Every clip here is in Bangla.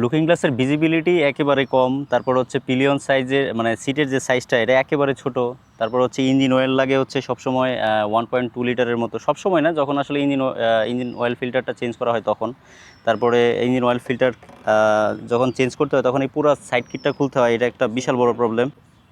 লুকিং গ্লাসের ভিজিবিলিটি একেবারে কম, তারপর হচ্ছে পিলিয়ন সাইজের মানে সিটের যে সাইজটা এটা একেবারে ছোট। তারপর হচ্ছে ইঞ্জিন অয়েল লাগে হচ্ছে সবসময় ওয়ান পয়েন্ট টু লিটারের মতো। সবসময় না, যখন আসলে ইঞ্জিন ইঞ্জিন অয়েল ফিল্টারটা চেঞ্জ করা হয় তখন। তারপরে ইঞ্জিন অয়েল ফিল্টার যখন চেঞ্জ করতে হয় তখন এই পুরো সাইড কিটটা খুলতে হয়, এটা একটা বিশাল বড় প্রবলেম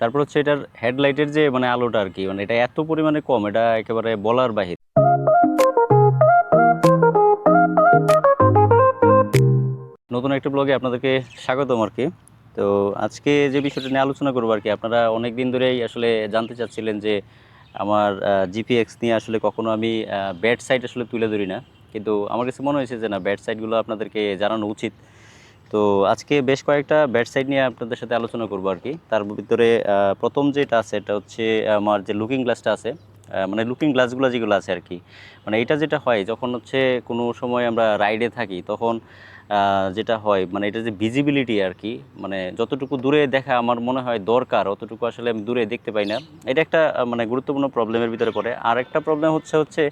তারপর হচ্ছে এটার হেডলাইটের যে মানে আলোটা আর কি মানে এটা এত পরিমাণে কম, এটা একেবারে বলার বাহির। নতুন একটা ব্লগে আপনাদেরকে স্বাগতম আর কি। তো আজকে যে বিষয়টা নিয়ে আলোচনা করব আর কি, আপনারা অনেক দিন ধরেই আসলে জানতে চাচ্ছিলেন যে আমার জিপিএক্স নিয়ে আসলে কখনো আমি ব্যাড সাইড আসলে তুলে ধরি না। কিন্তু আমার কাছে মনে হয়েছে যে না ব্যাড সাইডগুলো আপনাদেরকে জানানো উচিত। তো আজকে বেশ কয়েকটা ব্যাড সাইড নিয়ে আপনাদের সাথে আলোচনা করব আর কি। তার ভিতরে প্রথম যেটা আছে, এটা হচ্ছে আমার যে লুকিং গ্লাসটা আছে মানে লুকিং গ্লাসগুলো যেগুলো আছে আর কি। মানে এটা যেটা হয়, যখন হচ্ছে কোনো সময় আমরা রাইডে থাকি, তখন যেটা হয় মানে এটা যে ভিজিবিলিটি আর কি মানে যতটুকু দূরে দেখা আমার মনে হয় দরকার, অতটুকু আসলে আমি দূরে দেখতে পাই না। এটা একটা মানে গুরুত্বপূর্ণ প্রবলেমের ভিতরে পড়ে। আর একটা প্রবলেম হচ্ছে হচ্ছে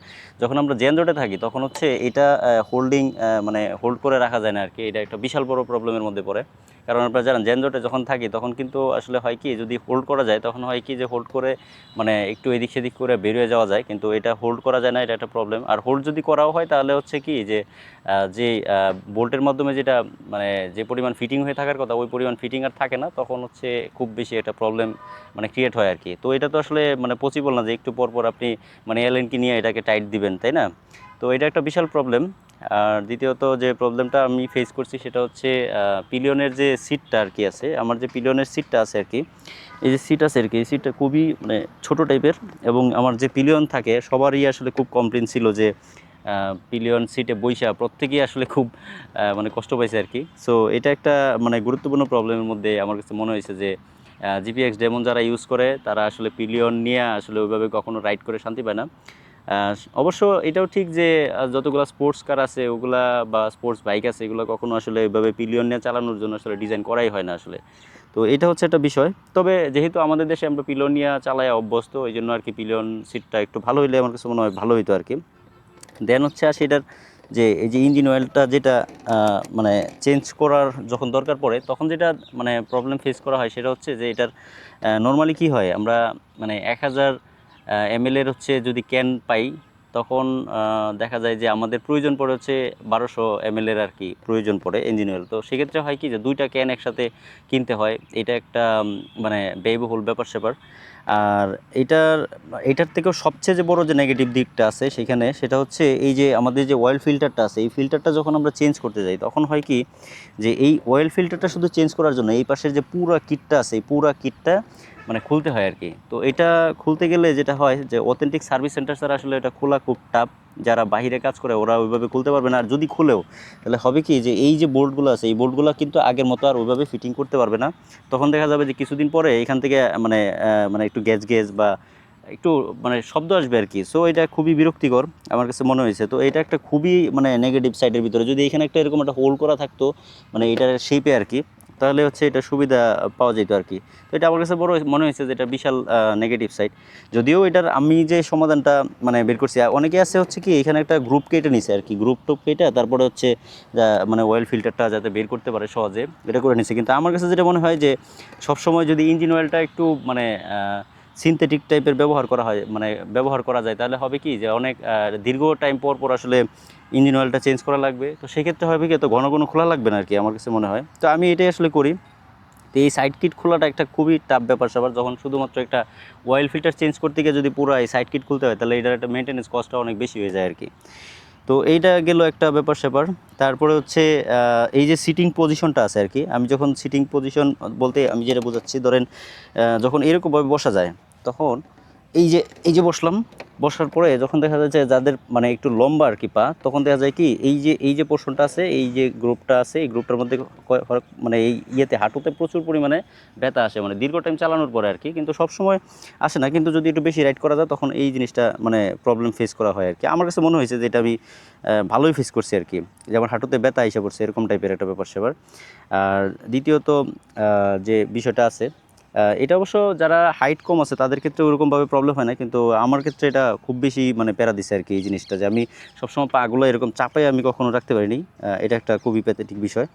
যখন আমরা জেনজোটে থাকি, তখন হচ্ছে এটা হোল্ডিং মানে হোল্ড করে রাখা যায় না আর কি এটা একটা বিশাল বড় প্রবলেমের মধ্যে পড়ে। কারণ আপনারা জানেন জেনজোটে যখন থাকি, তখন কিন্তু আসলে হয় কি, যদি হোল্ড করা যায়, তখন হয় কি যে হোল্ড করে মানে একটু এদিক সেদিক করে বেরিয়ে যাওয়া যায়, কিন্তু এটা হোল্ড করা যায় না, এটা একটা প্রবলেম আর হোল্ড যদি করাও হয়, তাহলে হচ্ছে কি যে যে বোল্টের মাধ্যমে যেটা মানে যে পরিমাণ ফিটিং হয়ে থাকার কথা, ওই পরিমাণ ফিটিং আর থাকে না, তখন হচ্ছে খুব বেশি একটা প্রবলেম মানে ক্রিয়েট হয় আর কি। তো এটা তো আসলে মানে পসিবল না যে একটু পর পর আপনি মানে এলএনকি নিয়ে এটাকে টাইট দিবেন, তাই না? তো এটা একটা বিশাল প্রবলেম আর দ্বিতীয়ত যে প্রবলেমটা আমি ফেস করছি সেটা হচ্ছে পিলিয়নের যে সিটটা আর কি আছে, আমার যে পিলিয়নের সিটটা আছে আর কি, এই যে সিট আছে আর কি, এই সিটটা খুবই মানে ছোটো টাইপের এবং আমার যে পিলিয়ন থাকে, সবারই আসলে খুব কমপ্লেন ছিল যে পিলিয়ন সিটে বৈশা প্রত্যেকেই আসলে খুব মানে কষ্ট পাইছে আর কি। সো এটা একটা মানে গুরুত্বপূর্ণ প্রবলেমের মধ্যে আমার কাছে মনে হয়েছে যে জিপিএক্স ডেমন যারা ইউজ করে, তারা আসলে পিলিয়ন নিয়ে আসলে ওইভাবে কখনো রাইড করে শান্তি পায় না। অবশ্য এটাও ঠিক যে যতগুলো স্পোর্টস কার আছে, ওগুলা বা স্পোর্টস বাইক আছে, এগুলো কখনো আসলে ওইভাবে পিলিয়ন নিয়ে চালানোর জন্য আসলে ডিজাইন করাই হয় না আসলে। তো এটা হচ্ছে একটা বিষয়। তবে যেহেতু আমাদের দেশে আমরা পিলিয়ন নিয়ে চালাই অভ্যস্ত ওই জন্য আর কি পিলিয়ন সিটটা একটু ভালো হইলে আমার কাছে মনে হয় ভালো হইতো আর কি দেন হচ্ছে আসে এটার যে, এই যে ইঞ্জিন অয়েলটা যেটা মানে চেঞ্জ করার যখন দরকার পড়ে, তখন যেটা মানে প্রবলেম ফেস করা হয় সেটা হচ্ছে যে, এটার নর্মালি কি হয়, আমরা মানে এক হাজার এমএলের হচ্ছে যদি ক্যান পাই, তখন দেখা যায় যে আমাদের প্রয়োজন পড়ে হচ্ছে বারোশো এমএলের আর কি প্রয়োজন পড়ে ইঞ্জিন অয়েল তো সেক্ষেত্রে হয় কি যে দুইটা ক্যান একসাথে কিনতে হয়, এটা একটা মানে ব্যয়বহুল ব্যাপার স্যাপার। আর এটার এটার থেকেও সবচেয়ে যে বড় যে নেগেটিভ দিকটা আছে সেখানে সেটা হচ্ছে এই যে আমাদের যে অয়েল ফিল্টারটা আছে, এই ফিল্টারটা যখন আমরা চেঞ্জ করতে যাই, তখন হয় কি যে এই অয়েল ফিল্টারটা শুধু চেঞ্জ করার জন্য, এই পাশের যে পুরা কিটটা আছে, এই পুরা কিটটা মানে খুলতে হয় আর কি তো এটা খুলতে গেলে যেটা হয় যে অথেন্টিক সার্ভিস সেন্টার ছাড়া আসলে এটা খোলা খুব টাফ যারা বাইরে কাজ করে ওরা ওইভাবে খুলতে পারবে না। আর যদি খুলেও, তাহলে হবে কি যে এই যে বোর্ডগুলো আছে, এই বোর্ডগুলো কিন্তু আগের মতো আর ওইভাবে ফিটিং করতে পারবে না। তখন দেখা যাবে যে কিছুদিন পরে এখান থেকে মানে মানে একটু গ্যাস গ্যাস বা একটু মানে শব্দ আসবে আর কি সো এটা খুবই বিরক্তিকর আমার কাছে মনে হয়েছে। তো এটা একটা খুবই মানে নেগেটিভ সাইডের ভিতরে। যদি এখানে একটা এরকম একটা হোল্ড করা থাকতো মানে এটার শেপে আর কি তাহলে হচ্ছে এটা সুবিধা পাওয়া যেত আর কি। তো এটা আমার কাছে বড় মনে হয়েছে যে এটা বিশাল নেগেটিভ সাইড যদিও এটার আমি যে সমাধানটা মানে বের করছি অনেকে আছে হচ্ছে কি, এখানে একটা গ্রুপ কেটে নিছে আর কি। গ্রুপ টুপ কেটে, তারপরে হচ্ছে মানে অয়েল ফিল্টারটা যাতে বের করতে পারে সহজে, এটা করে নিছে। কিন্তু আমার কাছে যেটা মনে হয় যে সবসময় যদি ইঞ্জিন অয়েলটা একটু মানে সিনথেটিক টাইপের ব্যবহার করা হয় মানে ব্যবহার করা যায়। তাহলে হবে কি যে অনেক দীর্ঘ টাইম পর পর আসলে ইঞ্জিন অয়েলটা চেঞ্জ করা লাগবে। তো সেক্ষেত্রে হবে কি, এত ঘন ঘন খোলা লাগবে না আর কি আমার কাছে মনে হয়। তো আমি এটাই আসলে করি। তো এই সাইড কিট খোলাটা একটা খুবই টাফ ব্যাপার স্যাপার যখন শুধুমাত্র একটা অয়েল ফিল্টার চেঞ্জ করতে গিয়ে যদি পুরো এই সাইড কিট খুলতে হয়, তাহলে এটার একটা মেনটেন্স কস্টটা অনেক বেশি হয়ে যায় আর কি তো এইটা গেল একটা ব্যাপার স্যাপার। তারপরে হচ্ছে এই যে সিটিং পজিশনটা আছে আর কি আমি যখন সিটিং পজিশন বলতে আমি যেটা বোঝাচ্ছি, ধরেন যখন এরকমভাবে বসা যায় তখন এই যে এই যে বসলাম, বসার পরে যখন দেখা যাচ্ছে যাদের মানে একটু লম্বা আর কি পা, তখন দেখা যায় কি এই যে এই যে পোর্শনটা আছে, এই যে গ্রুপটা আছে, এই গ্রুপটার মধ্যে মানে এই ইয়েতে হাঁটুতে প্রচুর পরিমাণে ব্যথা আসে। মানে দীর্ঘ টাইম চালানোর পরে আর কি। কিন্তু সব সময় আসে না। কিন্তু যদি একটু বেশি রাইড করা যায়, তখন এই জিনিসটা মানে প্রবলেম ফেস করা হয় আর কি। আমার কাছে মনে হয়েছে যে এটা আমি ভালোই ফেস করছি আর কি। যেমন হাঁটুতে ব্যথা এসে পড়ছে, এরকম টাইপের একটা ব্যাপার সেবার। আর দ্বিতীয়ত যে বিষয়টা আছে এটা অবশ্য যারা হাইট কম আছে, তাদের ক্ষেত্রে ওরকমভাবে প্রবলেম হয় না, কিন্তু আমার ক্ষেত্রে এটা খুব বেশি মানে প্যারা দিছে আর কি এই জিনিসটা যে আমি সবসময় পাগুলো এরকম চাপাই আমি কখনো রাখতে পারিনি। এটা একটা খুবই প্যাথেটিক বিষয়।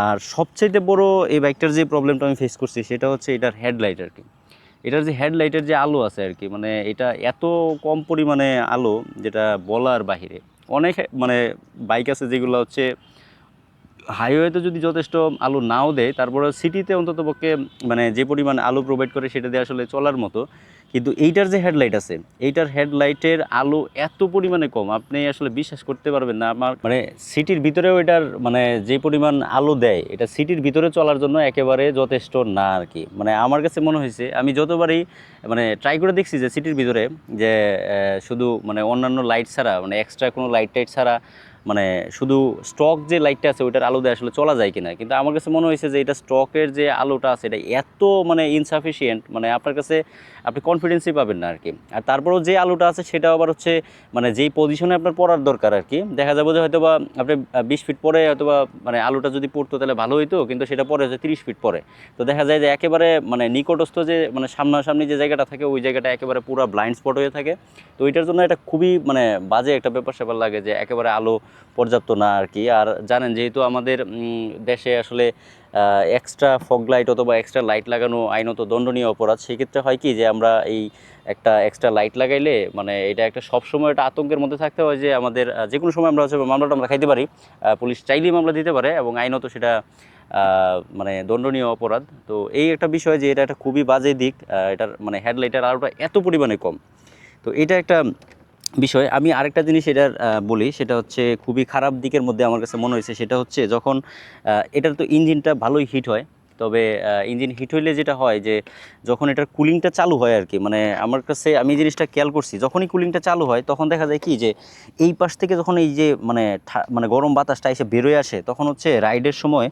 আর সবচাইতে বড় এই বাইকটার যে প্রবলেমটা আমি ফেস করছি, সেটা হচ্ছে এটার হেডলাইট আর কি। এটার যে হেডলাইটের যে আলো আছে আর কি মানে এটা এত কম পরিমাণে আলো যেটা বলার বাহিরে। অনেক মানে বাইক আছে যেগুলো হচ্ছে হাইওয়েতে যদি যথেষ্ট আলো নাও দেয়, তারপরে সিটিতে অন্তত পক্ষে মানে যে পরিমাণ আলো প্রোভাইড করে সেটা দিয়ে আসলে চলার মতো, কিন্তু এইটার যে হেডলাইট আছে, এইটার হেডলাইটের আলো এত পরিমাণে কম, আপনি আসলে বিশ্বাস করতে পারবেন না আমার। মানে সিটির ভিতরেও এটার মানে যে পরিমাণ আলো দেয়, এটা সিটির ভিতরে চলার জন্য একেবারে যথেষ্ট না আর কি। মানে আমার কাছে মনে হয়েছে, আমি যতবারই মানে ট্রাই করে দেখছি যে সিটির ভিতরে, যে শুধু মানে অন্যান্য লাইট ছাড়া মানে এক্সট্রা কোনো লাইট টাইট ছাড়া মানে শুধু স্টক যে লাইটটা আছে, ওইটার আলো দিয়ে আসলে চলা যায় কিনা। কিন্তু আমার কাছে মনে হয়েছে যে এটা স্টকের যে আলোটা আছে, এটা এত মানে ইনসাফিসিয়েন্ট মানে আপনার কাছে আপনি কনফিডেন্সই পাবেন না আর কি আর তারপরেও যে আলোটা আছে সেটা আবার হচ্ছে মানে যেই পজিশনে আপনার পড়ার দরকার আর কি দেখা যাবে যে হয়তো বা আপনি বিশ ফিট পরে হয়তো বা মানে আলোটা যদি পড়তো, তাহলে ভালো হইতো, কিন্তু সেটা পরে হচ্ছে তিরিশ ফিট পরে। তো দেখা যায় যে একেবারে মানে নিকটস্থ যে মানে সামনাসামনি যে জায়গাটা থাকে, ওই জায়গাটা একেবারে পুরো ব্লাইন্ড স্পট হয়ে থাকে। তো ওইটার জন্য এটা খুবই মানে বাজে একটা ব্যাপার স্যাপার লাগে যে একেবারে আলো পর্যাপ্ত না আর কি। আর জানেন, যেহেতু আমাদের দেশে আসলে এক্সট্রা ফগ লাইট অথবা এক্সট্রা লাইট লাগানো আইনত দণ্ডনীয় অপরাধ, সেক্ষেত্রে হয় কি যে আমরা এই একটা এক্সট্রা লাইট লাগাইলে মানে এটা একটা সবসময় একটা আতঙ্কের মধ্যে থাকতে হয় যে আমাদের যে কোনো সময় আমরা হচ্ছে মামলাটা আমরা খাইতে পারি পুলিশ চাইলেই মামলা দিতে পারে এবং আইনত সেটা মানে দণ্ডনীয় অপরাধ। তো এই একটা বিষয় যে এটা একটা খুবই বাজে দিক এটার মানে হেডলাইটের আলোটা এত পরিমাণে কম। তো এটা একটা বিষয়, আমি আরেকটা জিনিস এটার বলি, সেটা হচ্ছে খুবই খারাপ দিকের মধ্যে আমার কাছে মনে হয়েছে, সেটা হচ্ছে যখন এটার তো ইঞ্জিনটা ভালোই হিট হয়, তবে ইঞ্জিন হিট হইলে যেটা হয় যে, যখন এটার কুলিংটা চালু হয় আর কি মানে আমার কাছে, আমি জিনিসটা খেয়াল করছি, যখনই কুলিংটা চালু হয়, তখন দেখা যায় কি যে, এই পাশ থেকে যখন এই যে মানে মানে গরম বাতাসটা এসে বেরোয় আসে, তখন হচ্ছে রাইডের সময়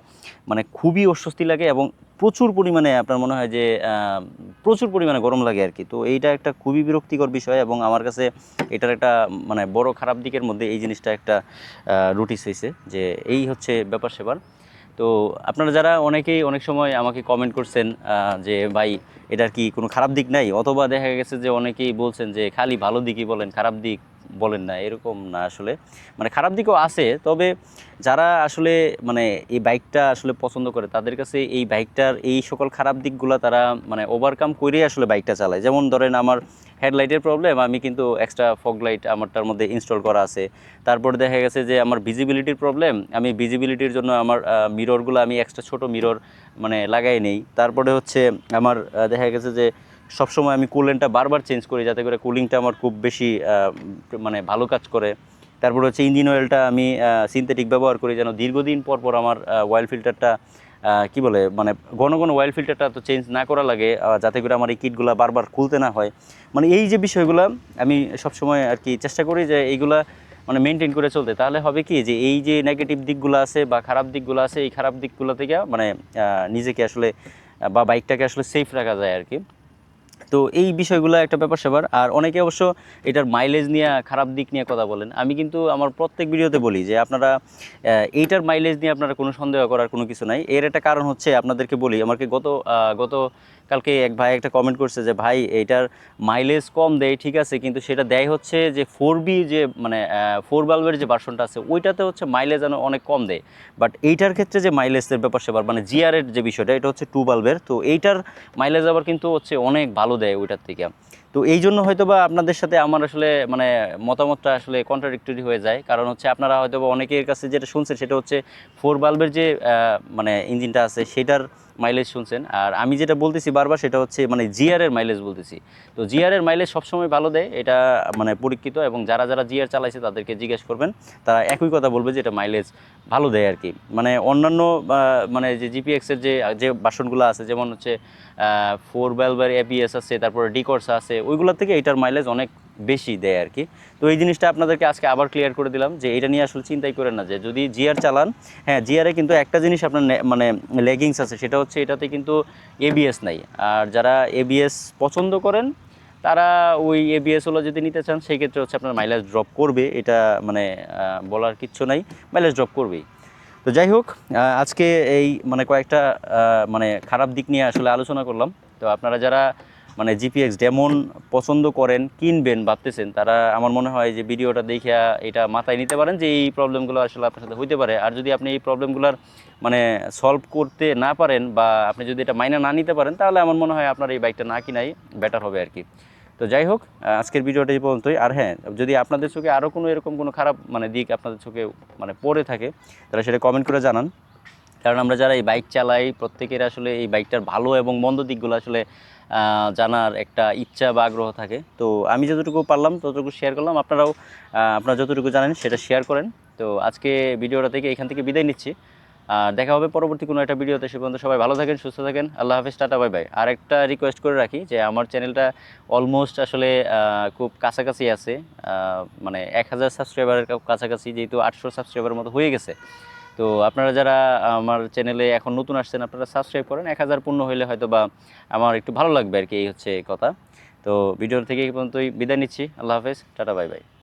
মানে খুবই অস্বস্তি লাগে এবং প্রচুর পরিমাণে আপনার মনে হয় যে প্রচুর পরিমাণে গরম লাগে আর কি। তো এইটা একটা খুবই বিরক্তিকর বিষয় এবং আমার কাছে এটার একটা মানে বড় খারাপ দিকের মধ্যে এই জিনিসটা একটা রুটিস হয়েছে যে এই হচ্ছে ব্যাপার সেবার। তো আপনারা যারা অনেকেই অনেক সময় আমাকে কমেন্ট করছেন যে ভাই এটার কি কোনো খারাপ দিক নাই? অথবা দেখা গেছে যে অনেকেই বলছেন যে খালি ভালো দিকই বলেন, খারাপ দিক। বলেন না, এরকম না আসলে। মানে খারাপ দিকও আছে, তবে যারা আসলে মানে এই বাইকটা আসলে পছন্দ করে, তাদের কাছে এই বাইকটার এই সকল খারাপ দিকগুলো তারা মানে ওভারকাম করেই আসলে বাইকটা চালায়। যেমন ধরেন আমার হেডলাইটের প্রবলেম আমি কিন্তু এক্সট্রা ফগ লাইট আমারটার মধ্যে ইনস্টল করা আছে। তারপর দেখা গেছে যে আমার ভিজিবিলিটির প্রবলেম আমি ভিজিবিলিটির জন্য আমার মিররগুলো আমি এক্সট্রা ছোট মিরর মানে লাগাই নেই। তারপরে হচ্ছে আমার দেখা গেছে যে সবসময় আমি কুলেন্টটা বারবার চেঞ্জ করি যাতে করে কুলিংটা আমার খুব বেশি মানে ভালো কাজ করে। তারপর হচ্ছে ইঞ্জিন অয়েলটা আমি সিনথেটিক ব্যবহার করি যেন দীর্ঘদিন পর পর আমার অয়েল ফিল্টারটা কি বলে মানে ঘন ঘন অয়েল ফিল্টারটা তো চেঞ্জ না করা লাগে যাতে করে আমার এই কিটগুলো বারবার খুলতে না হয়। মানে এই যে বিষয়গুলো আমি সবসময় আর কি চেষ্টা করি যে এইগুলা মানে মেনটেন করে চলতে। তাহলে হবে কি যে এই যে নেগেটিভ দিকগুলো আছে বা খারাপ দিকগুলো আছে, এই খারাপ দিকগুলো থেকে মানে নিজেকে আসলে, বা বাইকটাকে আসলে সেফ রাখা যায় আর কি। তো এই বিষয়গুলো একটা ব্যাপার স্যাপার। আর অনেকে অবশ্য এটার মাইলেজ নিয়ে খারাপ দিক নিয়ে কথা বলেন। আমি কিন্তু আমার প্রত্যেক ভিডিওতে বলি যে আপনারা এইটার মাইলেজ নিয়ে আপনারা কোনো সন্দেহ করার কোনো কিছু নাই। এর একটা কারণ হচ্ছে আপনাদেরকে বলি, আমাকে গত গত কালকে এক ভাই একটা কমেন্ট করছে যে, ভাই, এইটার মাইলেজ কম দেয় ঠিক আছে, কিন্তু সেটা দেয় হচ্ছে যে ফোর বি যে মানে ফোর বাল্বের যে ভার্সনটা আছে, ওইটাতে হচ্ছে মাইলেজ অনেক কম দেয়। বাট এইটার ক্ষেত্রে যে মাইলেজের ব্যাপার সেবার মানে জিআরের যে বিষয়টা, এটা হচ্ছে টু বাল্বের তো এইটার মাইলেজ আবার কিন্তু হচ্ছে অনেক ভালো দেয় ওইটার থেকে। তো এই জন্য হয়তো বা আপনাদের সাথে আমার আসলে মানে মতামতটা আসলে কন্ট্রাডিক্টরি হয়ে যায়। কারণ হচ্ছে আপনারা হয়তো বা অনেকের কাছে যেটা শুনছেন, সেটা হচ্ছে ফোর বাল্বের যে মানে ইঞ্জিনটা আছে, সেটার মাইলেজ শুনছেন। আর আমি যেটা বলতেছি বারবার সেটা হচ্ছে মানে জিআরের মাইলেজ বলতেছি। তো জিআরের মাইলেজ সবসময় ভালো দেয়, এটা মানে পরীক্ষিত এবং যারা যারা জিআর চালাইছে তাদেরকে জিজ্ঞেস করবেন, তারা একই কথা বলবে যে এটা মাইলেজ ভালো দেয় আর কি মানে অন্যান্য মানে যে জিপিএক্সের যে যে বাসনগুলো আছে, যেমন হচ্ছে ফোর ভ্যালভের এপিএস আছে, তারপরে ডিকর্স আছে, ওইগুলোর থেকে এটার মাইলেজ অনেক বেশি দেয় আর কি। তো এই জিনিসটা আপনাদেরকে আজকে আবার ক্লিয়ার করে দিলাম যে এটা নিয়ে আসলে চিন্তাই করেন না, যে যদি জিয়ার চালান হ্যাঁ জিয়ারে কিন্তু একটা জিনিস আপনার মানে লেগিংস আছে, সেটা হচ্ছে এটাতে কিন্তু এবিএস নাই। আর যারা এবিএস পছন্দ করেন, তারা ওই এবিএস হলো যদি নিতে চান, সেই ক্ষেত্রে হচ্ছে আপনার মাইলেজ ড্রপ করবে। এটা মানে বলার কিচ্ছু নাই মাইলেজ ড্রপ করবেই। তো যাই হোক আজকে এই মানে কয়েকটা মানে খারাপ দিক নিয়ে আসলে আলোচনা করলাম। তো আপনারা যারা মানে জিপিএক্স ডেমন পছন্দ করেন, কিনবেন, ভাবতেছেন, তারা আমার মনে হয় যে ভিডিওটা দেখে এটা মাথায় নিতে পারেন যে এই প্রবলেমগুলো আসলে আপনার সাথে হইতে পারে। আর যদি আপনি এই প্রবলেমগুলোর মানে সলভ করতে না পারেন বা আপনি যদি এটা মাইনা না নিতে পারেন, তাহলে আমার মনে হয় আপনার এই বাইকটা না কিনাই বেটার হবে আর কি তো যাই হোক, আজকের ভিডিওটা এই পর্যন্তই। আর হ্যাঁ যদি আপনাদের চোখে আরও কোনো এরকম কোনো খারাপ মানে দিক আপনাদের চোখে মানে পড়ে থাকে, তাহলে সেটা কমেন্ট করে জানান। কারণ আমরা যারা এই বাইক চালাই, প্রত্যেকের আসলে এই বাইকটার ভালো এবং মন্দ দিকগুলো আসলে জানার একটা ইচ্ছা বা আগ্রহ থাকে। তো আমি যতটুকু পারলাম, ততটুকু শেয়ার করলাম। আপনারাও আপনারা যতটুকু জানেন সেটা শেয়ার করেন। তো আজকে ভিডিওটা থেকে এখান থেকে বিদায় নিচ্ছি। আর দেখা হবে পরবর্তী কোনো একটা ভিডিওতে। সে পর্যন্ত সবাই ভালো থাকেন, সুস্থ থাকেন। আল্লাহ হাফিজ, টাটা, বাই বাই। আর একটা রিকোয়েস্ট করে রাখি যে আমার চ্যানেলটা অলমোস্ট আসলে খুব কাছাকাছি আছে। মানে এক হাজার সাবস্ক্রাইবারের কাছাকাছি, যেহেতু আটশো সাবস্ক্রাইবার মতো হয়ে গেছে। তো আপনারা যারা আমার চ্যানেলে এখন নতুন আসছেন, আপনারা সাবস্ক্রাইব করেন। এক হাজার পূর্ণ হইলে হয়তো বা আমার একটু ভালো লাগবে আর কি এই হচ্ছে কথা। তো ভিডিও থেকে এই পর্যন্তই বিদায় নিচ্ছি। আল্লাহ হাফেজ। Tata, bye bye.